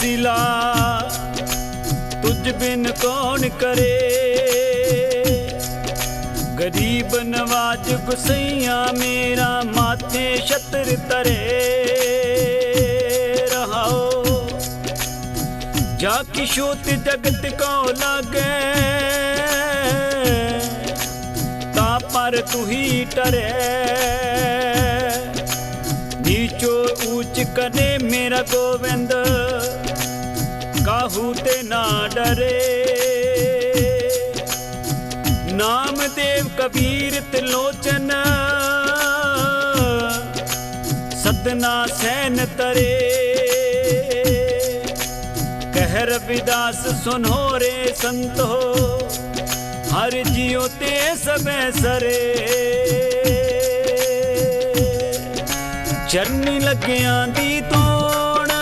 ਸਿਲਾ ਤੁਝ ਬਿਨ ਕੌਣ ਕਰੇ? ਗਰੀਬ ਨਵਾਜ ਗੁਸਈਆ ਮੇਰਾ ਮਾਥੇ ਛਤਰ ਤਰੇ। ਰਹਾਓ, ਜਾ ਕਿਸ਼ੋਤ ਜਗਤ ਕੋ ਲਾਗੇ? ਤਾ ਪਰ ਤੂੰ ਹੀ ਟਰੇ। ਨੀਚੋ ਊਚ ਕਦੇ ਮੇਰਾ ਗੋਵਿੰਦ। ਕਾਹੂ ਤੇ ਨਾ ਡਰੇ। ਨਾਮਦੇਵ ਕਬੀਰ ਤਿਲੋਚਨ, ਸਦਨਾ ਸੈਨ ਤਰੇ। ਕਹਿ ਰਵਿਦਾਸ ਸੁਨੋ ਰੇ ਸੰਤੋ, ਹਰ ਜਿਉ ਤੇ ਸਭੈ ਸਰੇ। ਚਰਨੀ ਲੱਗਿਆਂ ਦੀ ਤੋਂ